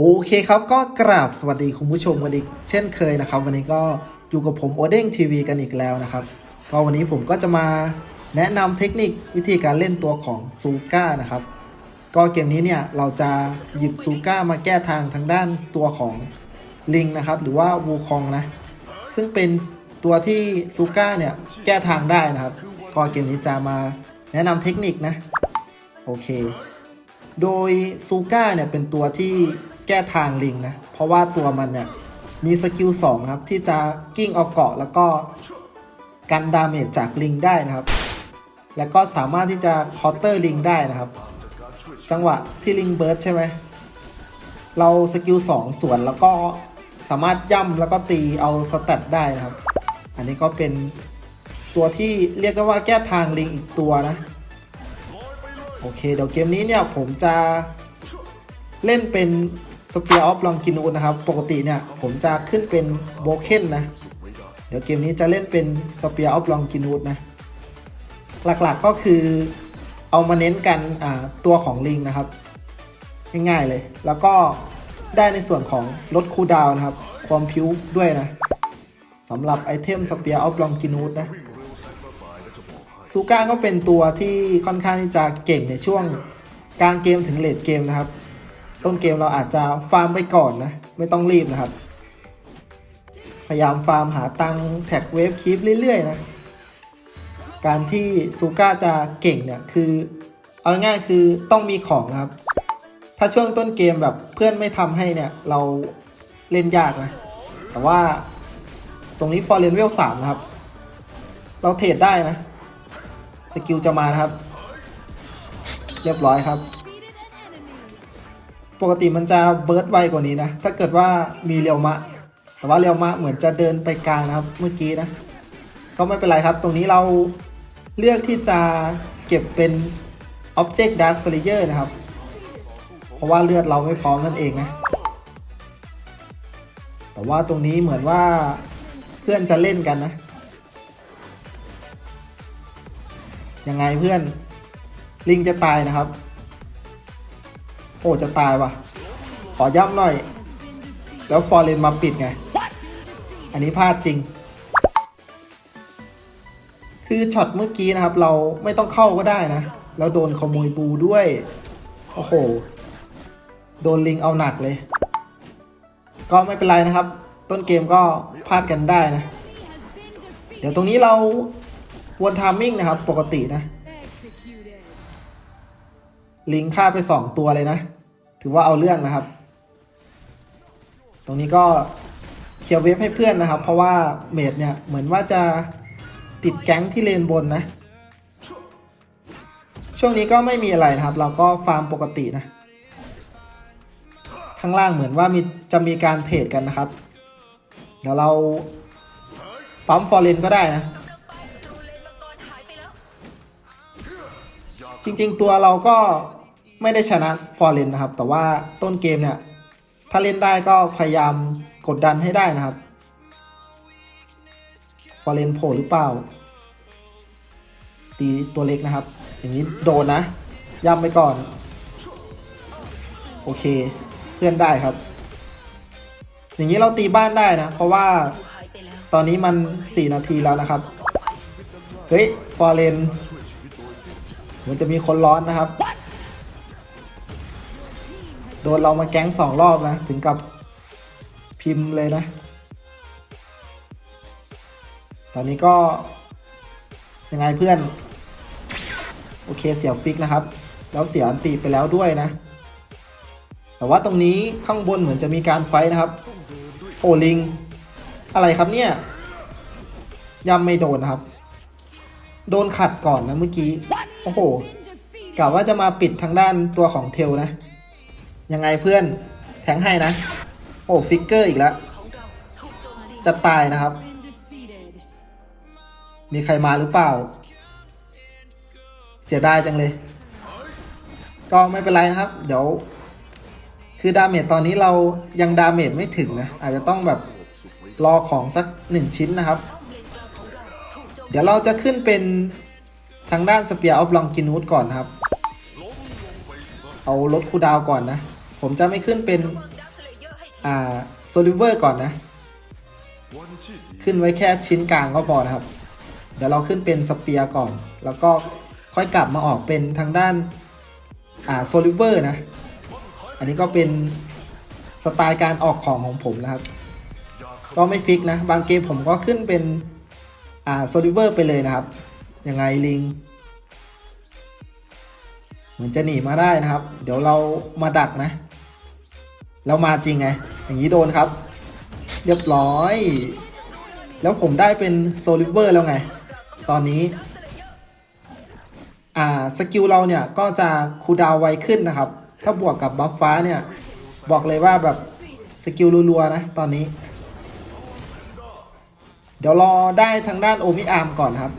โอเคครับก็กราบสวัสดีคุณผู้ชมกันอีกเช่นเคยนะครับ วันนี้ก็อยู่กับผมโอเด้งทีวีกันอีกแล้วนะครับ ก็วันนี้ผมก็จะมาแนะนำเทคนิควิธีการเล่นตัวของซูก้านะครับ ก็เกมนี้เนี่ยเราจะหยิบซูก้ามาแก้ทางทางด้านตัวของลิงนะครับ หรือว่าวูคองนะ ซึ่งเป็นตัวที่ซูก้าเนี่ยแก้ทางได้นะครับ ก็เกมนี้จะมาแนะนำเทคนิคนะ โอเค โดยซูก้าเนี่ยเป็นตัวที่ แก้ทางลิงนะ เพราะว่าตัวมันเนี่ยมีสกิล2ครับ ที่จะกิ้งเอาเกาะแล้วก็กันดาเมจจากลิงได้นะครับ แล้วก็สามารถที่จะคอเตอร์ลิงได้นะครับ จังหวะที่ลิงเบิร์ดใช่ไหมเราสกิล2สวนแล้วก็สามารถย่ำแล้วก็ตีเอาสเตตได้นะครับ อันนี้ก็เป็นตัวที่เรียกได้ว่าแก้ทางลิงอีกตัวนะ โอเค เดี๋ยวเกมนี้เนี่ยผมจะเล่นเป็น Spear of Longinus นะครับ ปกติเนี่ยผมจะขึ้นเป็นโบเคนนะ เดี๋ยวเกมนี้จะเล่นเป็น Spear of Longinus นะ หลักๆก็คือเอามาเน้นกันตัวของลิงนะครับ ง่ายๆเลย แล้วก็ได้ในส่วนของลดคูดาวนะครับ ความพิ้วด้วยนะสำหรับไอเทม Spear of Longinus นะซูก้าก็เป็นตัวที่ค่อนข้างที่จะเก่งในช่วงกลางเกมถึงเลดเกมนะครับ ต้นเกมเราอาจจะฟาร์มไปก่อนนะ ไม่ต้องรีบนะครับ พยายามฟาร์มหาตังแท็กเวฟคีปเรื่อยๆนะ การที่ซูก้าจะเก่งเนี่ยคือ เอาง่ายคือต้องมีของนะครับ ถ้าช่วงต้นเกมแบบเพื่อนไม่ทำให้เนี่ยเราเล่นยากนะ แต่ว่าตรงนี้ฟอร์เรนเวลสามนะครับ เราเทรดได้นะ สกิลจะมานะครับ เรียบร้อยครับ ปกติมันจะเบิร์ดไวกว่านี้นะ ถ้าเกิดว่ามีเรียวมะ แต่ว่าเรียวมะเหมือนจะเดินไปกลางนะครับ เมื่อกี้นะ ก็ไม่เป็นไรครับ ตรงนี้เราเลือกที่จะเก็บเป็น Object Dark Slayer นะครับ เพราะว่าเลือดเราไม่พร้อมนั่นเองนะ แต่ว่าตรงนี้เหมือนว่าเพื่อนจะเล่นกันนะ ยังไงเพื่อนลิงจะตายนะครับ โอ้จะตายว่ะ ขอย้ำหน่อย แล้วฟอร์เรนมาปิดไง อันนี้พลาดจริง คือช็อตเมื่อกี้นะครับ เราไม่ต้องเข้าก็ได้นะ แล้วโดนขโมยบูด้วย โอ้โห โดนลิงเอาหนักเลย ก็ไม่เป็นไรนะครับ ต้นเกมก็พลาดกันได้นะ เดี๋ยวตรงนี้เราวนทามมิ่งนะครับ ปกตินะ ลิงฆ่าไป 2 ตัวเลยนะ ถือว่าเอาเรื่องนะครับ ตรงนี้ก็เคลียร์เวฟให้เพื่อนนะครับ เพราะว่าเมดเนี่ยเหมือนว่าจะติดแก๊งที่เลนบนนะ ช่วงนี้ก็ไม่มีอะไรนะครับ เราก็ฟาร์มปกตินะ ข้างล่างเหมือนว่ามีจะมีการเทรดกันนะครับ เดี๋ยวเราปั๊มฟอร์เรนก็ได้นะจริงๆ ตัวเราก็ ไม่ได้ชนะฟอร์เรนนะครับ แต่ว่าต้นเกมเนี่ย ถ้าเล่นได้ก็พยายามกดดันให้ได้นะครับ ฟอร์เรนโผล่หรือเปล่า ตีตัวเล็กนะครับ อย่างนี้โดนนะ ย่ำไปก่อน โอเค เพื่อนได้ครับ อย่างนี้เราตีบ้านได้นะ เพราะว่าตอนนี้มัน 4 นาทีแล้วนะครับ เฮ้ย ฟอร์เรนมันจะมีคนร้อนนะครับ ดนเรามาแก๊งสองรอบนะ ถึงกับพิมพ์เลยนะ ตอนนี้ก็ ยังไงเพื่อน โอเคเสียฟิกนะครับ แล้วเสียอันติไปแล้วด้วยนะ แต่ว่าตรงนี้ข้างบนเหมือนจะมีการไฟนะครับ โอลิง อะไรครับเนี่ยย่ำไม่โดนครับ โดนขัดก่อนนะเมื่อกี้ โอ้โหกะว่าจะมาปิดทางด้านตัวของเทลนะ ยังไงเพื่อนแทงให้นะ โอ้ฟิกเกอร์อีกแล้ว จะตายนะครับ มีใครมาหรือเปล่า เสียดายจังเลย ก็ไม่เป็นไรนะครับ เดี๋ยว คือดาเมจตอนนี้เรายังดาเมจไม่ถึงนะ อาจจะต้องแบบรอของสักหนึ่งชิ้นนะครับ เดี๋ยวเราจะขึ้นเป็นทางด้านสเปียร์ออฟลองกินูดก่อนนครับ เอาลดคูดาวก่อนนะ ผมจะไม่ขึ้นเป็น อ่าโซลิเวอร์ก่อนนะ ขึ้นไว้แค่ชิ้นกลางก็พอนะครับ เดี๋ยวเราขึ้นเป็นสเปียร์ก่อน แล้วก็ค่อยกลับมาออกเป็นทางด้าน อ่าโซลิเวอร์นะ อันนี้ก็เป็นสไตล์การออกของของผมนะครับ ก็ไม่ฟิกนะ บางเกมผมก็ขึ้นเป็น อ่าโซลิเวอร์ไปเลยนะครับ ยังไงลิงเหมือนจะหนีมาได้นะครับ เดี๋ยวเรามาดักนะ แล้วมาจริงไง อย่างนี้โดนครับ เรียบร้อย แล้วผมได้เป็นโซลิเวอร์แล้วไง ตอนนี้ อ่า สกิลเราเนี่ย ก็จะคูดาวไวขึ้นนะครับ ถ้าบวกกับบัฟฟ้าเนี่ย บอกเลยว่าแบบสกิลรัวๆนะ ตอนนี้ เดี๋ยวรอได้ทางด้านโอมิอาร์มก่อนครับ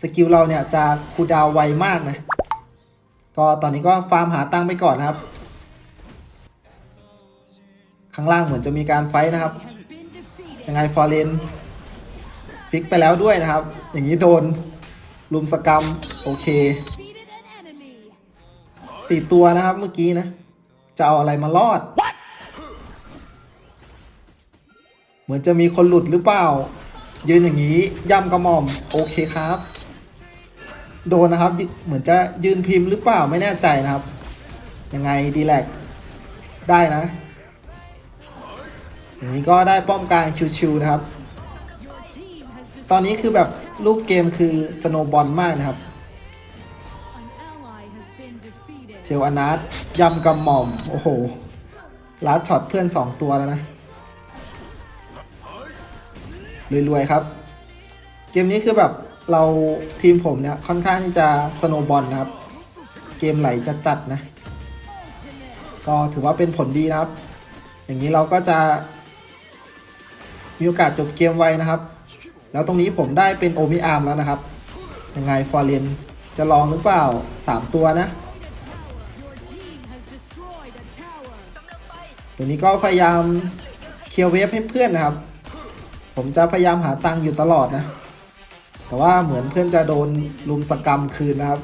สกิลเราเนี่ยจะคูดาวไวมากนะ ก็ตอนนี้ก็ฟาร์มหาตังค์ไปก่อนครับ ข้างล่างเหมือนจะมีการไฟท์นะครับ ยังไงฟอร์เรนฟิกไปแล้วด้วยนะครับ อย่างนี้โดนลุมสกรรม โอเคสี่ตัวนะครับเมื่อกี้นะ จะเอาอะไรมารอด เหมือนจะมีคนหลุดหรือเปล่า ยืนอย่างนี้ย่ำกระหม่อม โอเคครับ โดนนะครับ เหมือนจะยืนพิมพ์หรือเปล่าไม่แน่ใจนะครับ ยังไงดีแลกได้นะ อย่างนี้ก็ได้ป้อมกลางชิวๆนะครับ ตอนนี้คือแบบรูปเกมคือสโนบอลมากนะครับ เทลอนาร์ตยำกำหม่อม โอ้โหลัดช็อตเพื่อน 2 ตัวแล้วนะ รวย ๆ ครับ เกมนี้คือแบบเราทีมผมเนี่ย ค่อนข้างที่จะสโนบอลนะครับ เกมไหลจัดๆนะ ก็ถือว่าเป็นผลดีนะครับ อย่างนี้เราก็จะ มีโอกาสจบเกมไวนะครับ แล้วตรงนี้ผมได้เป็นโอมิอาร์มแล้วนะครับ ยังไงฟอร์เรนจะลองหรือเปล่า 3 ตัวนะ ตัวนี้ก็พยายามเคลียร์เวฟให้เพื่อนนะครับ ผมจะพยายามหาตังค์อยู่ตลอดนะ แต่ว่าเหมือนเพื่อนจะโดนลุมสกรรมคืนนะครับ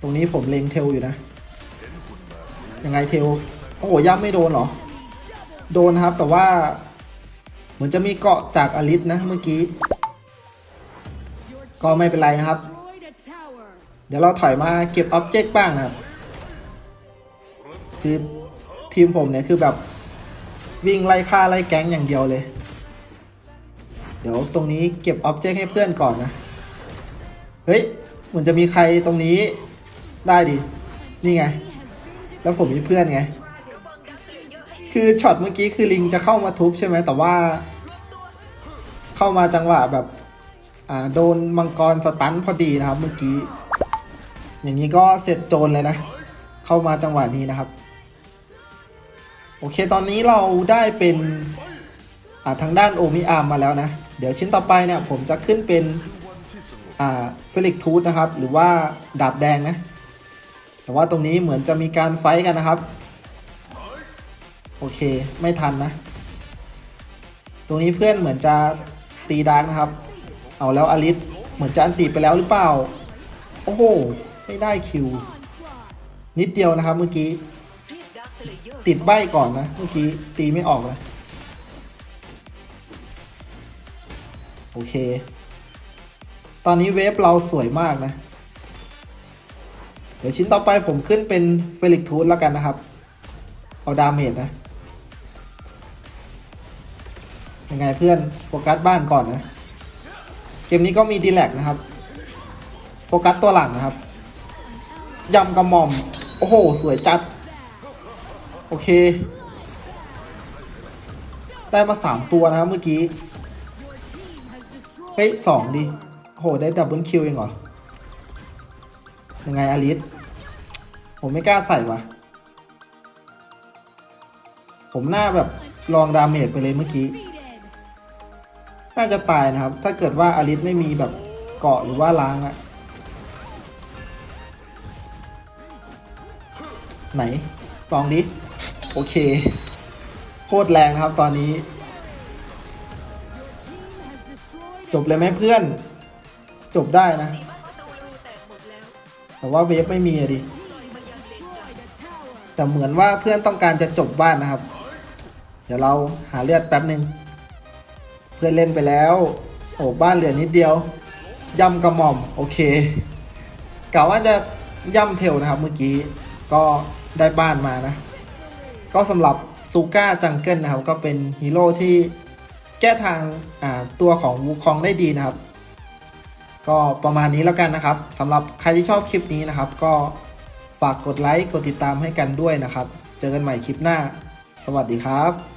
ตรงนี้ผมเล็งเทลอยู่นะ ยังไงเทล โอ้โหย่ำไม่โดนเหรอ โดนครับแต่ว่า มือนจะมีเกาะจากอลิสนะเมื่อกี้ ก็ไม่เป็นไรนะครับ เดี๋ยวเราถอยมาเก็บอ็อบเจกต์บ้างนะครับ คือทีมผมเนี่ยคือแบบวิ่งไล่ฆ่าไล่แก๊งอย่างเดียวเลย เดี๋ยวตรงนี้เก็บอ็อบเจกต์ให้เพื่อนก่อนนะ เฮ้ยเหมือนจะมีใครตรงนี้ได้ดิ นี่ไง แล้วผมมีเพื่อนไง คือช็อตเมื่อกี้คือลิงจะเข้ามาทุบใช่ไหมแต่ว่า เข้ามาจังหวะแบบอ่าโดนมังกรสตันพอดีนะครับเมื่อกี้ อย่างนี้ก็เสร็จโจรเลยนะ เข้ามาจังหวะนี้นะครับ โอเคตอนนี้เราได้เป็นอ่าทางด้านโอมิอาร์มมาแล้วนะ เดี๋ยวชิ้นต่อไปเนี่ยผมจะขึ้นเป็นอ่าเฟลิกทูธนะครับ หรือว่าดาบแดงนะ แต่ว่าตรงนี้เหมือนจะมีการไฟกันนะครับ โอเคไม่ทันนะ ตรงนี้เพื่อนเหมือนจะ ตีดาร์กนะครับ เอาแล้วอลิสเหมือนจะอันตีไปแล้วหรือเปล่า โอ้โห ไม่ได้คิว นิดเดียวนะครับเมื่อกี้ ติดใบก่อนนะ เมื่อกี้ตีไม่ออกเลยโอเค ตอนนี้เวฟเราสวยมากนะ เดี๋ยวชิ้นต่อไปผมขึ้นเป็นเฟลิกทูธแล้วกันนะครับ เอาดาเมจนะ ยังไงเพื่อนโฟกัสบ้านก่อนนะ เกมนี้ก็มีดีแลกนะครับ โฟกัสตัวหลังนะครับยำกระหม่อม โอ้โห สวยจัด โอเค ได้มาสามตัวนะครับเมื่อกี้ เฮ้ยสองดิโอ้โห ได้ดับเบิลคิวเองเหรอ ยังไงอลิสผมไม่กล้าใส่วะผมหน้าแบบลองดาเมจไปเลยเมื่อกี้ น่าจะตายนะครับ ถ้าเกิดว่าอลิสไม่มีแบบเกาะหรือว่าล้างอะไหนลองดิ โอเค โคตรแรงนะครับตอนนี้ จบเลยไหมเพื่อน จบได้นะ แต่ว่าเวฟไม่มีอะดิ แต่เหมือนว่าเพื่อนต้องการจะจบบ้านนะครับ เดี๋ยวเราหาเลือดแป๊บหนึ่ง พื่อนเล่นไปแล้ว โอ้บ้านเหลือนิดเดียว ย่ำกระหม่อม โอเคกะว่าจะย่ำเทลนะครับเมื่อกี้ก็ได้บ้านมานะ ก็สำหรับซูก้าจังเกิลนะครับ ก็เป็นฮีโร่ที่แก้ทางตัวของวูคองได้ดีนะครับ ก็ประมาณนี้แล้วกันนะครับสำหรับใครที่ชอบคลิปนี้นะครับ ก็ฝากกดไลค์กดติดตามให้กันด้วยนะครับ เจอกันใหม่คลิปหน้า สวัสดีครับ